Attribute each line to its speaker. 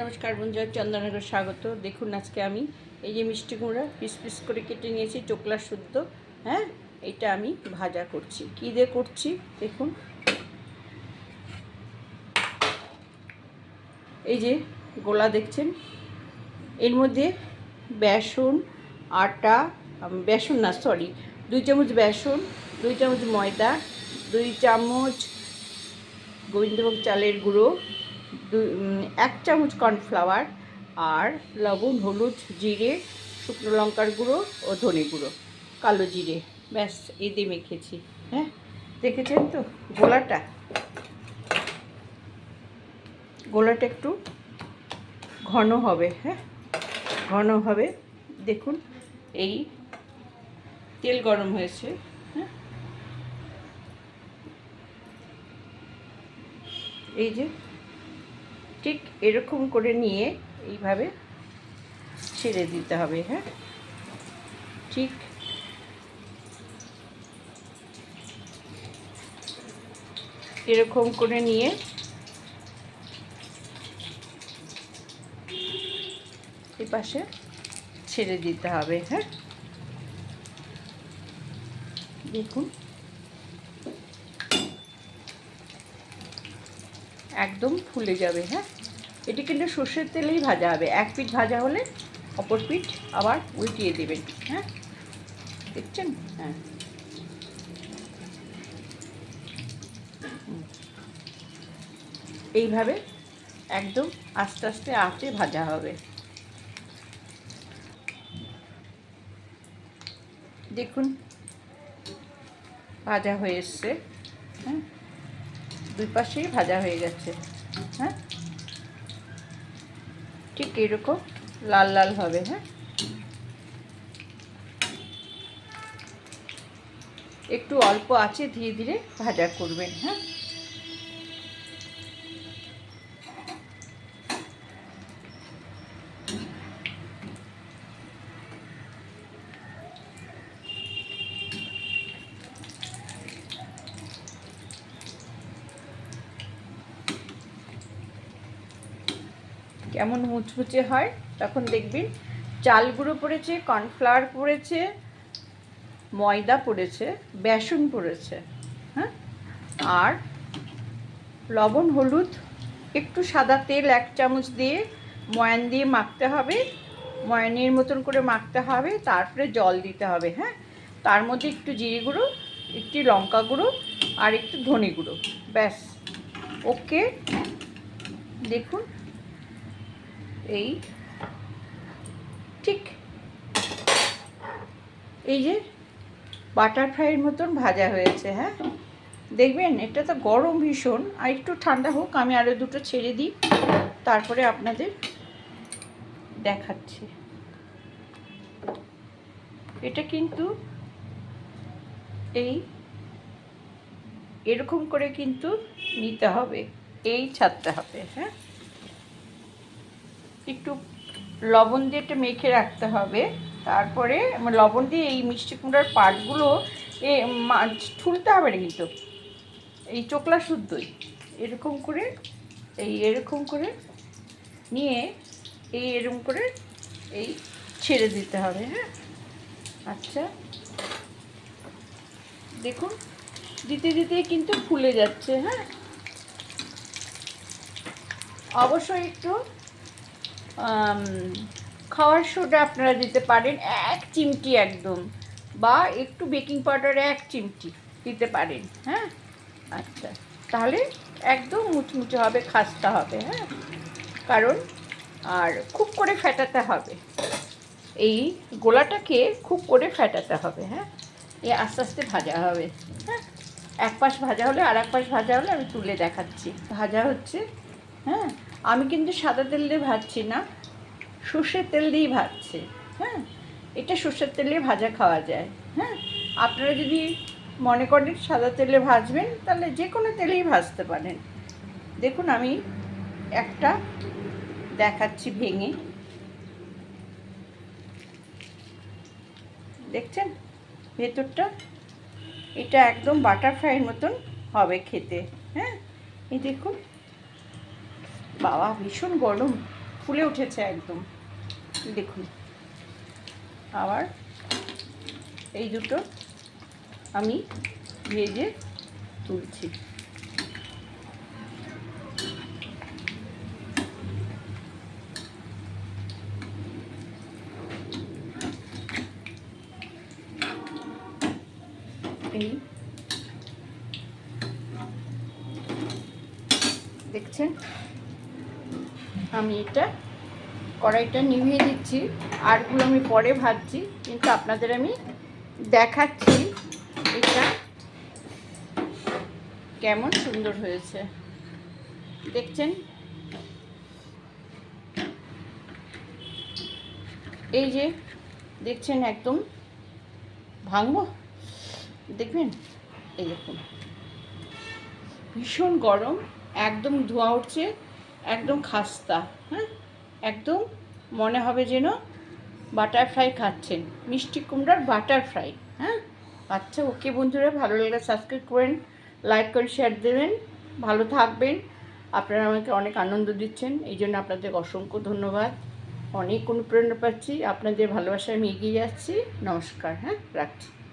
Speaker 1: নমস্কার বন্ধুরা, চন্দননগর স্বাগত। দেখুন আজকে আমি এই যে মিষ্টি কুমড়া, পিস পিস করে কেটে নিয়েছি চোকলা শুদ্ধ হ্যাঁ? এটা আমি ভাজা করছি। কী দিয়ে করছি? দেখুন। এই যে গোলা দেখছেন? এর মধ্যে বেসন, আটা বেসন না সরি দুই চামচ বেসন, দুই চামচ ময়দা, দুই চামচ গোবিন্দভোগ চালের গুঁড়ো এক চামচ কর্নফ্লাওয়ার আর লবণ, হলুদ, জিরে, শুকনো লঙ্কার গুঁড়ো ও ধনে গুঁড়ো, কালো জিরে। ব্যাস দিয়ে মেখেছি। হ্যাঁ দেখেছেন তো গোলাটা? গোলাটা একটু ঘন হবে হ্যাঁ? ঘন হবে। দেখুন, এই তেল গরম হয়েছে হ্যাঁ? এই যে ঠিক এরকম করে নিয়ে এইভাবে ছেড়ে দিতে হবে হ্যাঁ? ঠিক? এরকম করে নিয়ে এই পাশে ছেড়ে দিতে হবে হ্যাঁ? দেখুন। একদম ফুলে যাবে হ্যাঁ? এটি কিন্তু সর্ষের তেলেই ভাজা হবে। এক পিঠ ভাজা হলে অপর পিঠ আবার উল্টিয়ে দেবেন হ্যাঁ? দেখছেন? হ্যাঁ। এইভাবে একদম আস্তে আস্তে আঁচে ভাজা হবে। দেখুন, ভাজা হয়ে এসছে হ্যাঁ? দুই পাশেই ভাজা হয়ে গেছে। হ্যাঁ? ঠিক এরকম লাল লাল হবে হ্যাঁ? একটু অল্প আছে, ধীরে ধীরে ভাজা করবেন হ্যাঁ? কেমন মুচমুচে হয়, তখন দেখবেন চাল গুঁড়ো পড়েছে, কর্নফ্লাওয়ার পড়েছে, ময়দা পড়েছে, বেসন পড়েছে হ্যাঁ? আর লবণ, হলুদ, একটু সাদা তেল এক চামচ দিয়ে ময়ান দিয়ে মাখতে হবে, ময়ানের মতন করে মাখতে হবে, তারপরে জল দিতে হবে হ্যাঁ? তার মধ্যে একটু জিরে গুঁড়ো, একটু লঙ্কা গুঁড়ো আর একটু ধনে গুঁড়ো, ব্যাস। ওকে, দেখুন। এই, ঠিক, এই যে বাটারফ্লাইয়ের মতন ভাজা হয়েছে হ্যাঁ? দেখবেন, এটা তো গরম ভীষণ, আর একটু ঠান্ডা হোক, আমি আরও দুটো ছেড়ে দিই, তারপরে আপনাদের দেখাচ্ছি। এটা কিন্তু এই, এরকম করে কিন্তু নিতে হবে, এই ছাড়তে হবে হ্যাঁ? একটু লবণ দিয়ে এটা মেখে রাখতে হবে। তারপরে লবণ দিয়ে এই মিষ্টি কুমড়ার পাটগুলো এ মাছ ঠুলতে হবে না কিন্তু। এই চোকলা শুদ্ধই। এরকম করে, এই এরকম করে নিয়ে এই এরকম করে এই ছেড়ে দিতে হবে হ্যাঁ? আচ্ছা। দেখুন, দিতে দিতে কিন্তু ফুলে যাচ্ছে হ্যাঁ? অবশ্যই একটু খাওয়ার সোডা আপনারা দিতে পারেন, এক চিমটি একদম। বা একটু বেকিং পাউডার এক চিমটি দিতে পারেন হ্যাঁ? আচ্ছা তাহলে একদম মুচমুচে হবে, খাস্তা হবে হ্যাঁ? কারণ, আর খুব করে ফেটাতে হবে। এই গোলাটাকে খুব করে ফেটাতে হবে হ্যাঁ? এ আস্তে আস্তে ভাজা হবে হ্যাঁ? এক পাশ ভাজা হলে আর এক পাশ ভাজা হলে আমি তুলে দেখাচ্ছি। ভাজা হচ্ছে হ্যাঁ? আমি কিন্তু সাদা তেল দিয়ে ভাজছি না, সর্ষের তেল দিয়েই ভাজছি হ্যাঁ? এটা সর্ষের তেলে ভাজা খাওয়া যায় হ্যাঁ? আপনারা যদি মনে করেন সাদা তেলে ভাজবেন, তাহলে যে কোনো তেলেই ভাজতে পারেন। দেখুন, আমি একটা দেখাচ্ছি ভেঙে। দেখছেন? ভেতরটা, এটা একদম বাটারফ্লাইয়ের মতন হবে খেতে হ্যাঁ? এই দেখুন বাবা, ভীষণ গরম, ফুলে উঠেছে একদম। দেখুন, আবার এই দুটো আমি ভেজে তুলছি। এই দেখছেন? আমি এটা কড়াইটা নিভিয়ে দিচ্ছি। আরগুলো আমি পরে ভাজছি, কিন্তু আপনাদের আমি দেখাচ্ছি এটা কেমন সুন্দর হয়েছে। দেখছেন? এই যে, দেখছেন একদম ভাঙবো? দেখবেন? এই ভীষণ গরম, একদম ধোঁয়া উঠছে। একদম খাস্তা হ্যাঁ? একদম মনে হবে যেন বাটার ফ্রাই খাচ্ছেন। মিষ্টি কুমড়ার বাটার ফ্রাই হ্যাঁ? আচ্ছা ওকে বন্ধুরা, ভালো লাগলে সাবস্ক্রাইব করেন লাইক করে শেয়ার দেবেন, ভালো থাকবেন। আপনারা আমাকে অনেক আনন্দ দিচ্ছেন, এই জন্য আপনাদের অসংখ্য ধন্যবাদ। অনেক অনুপ্রেরণা পাচ্ছি, আপনাদের ভালোবাসায় আমি এগিয়ে যাচ্ছি। নমস্কার হ্যাঁ? রাখছি।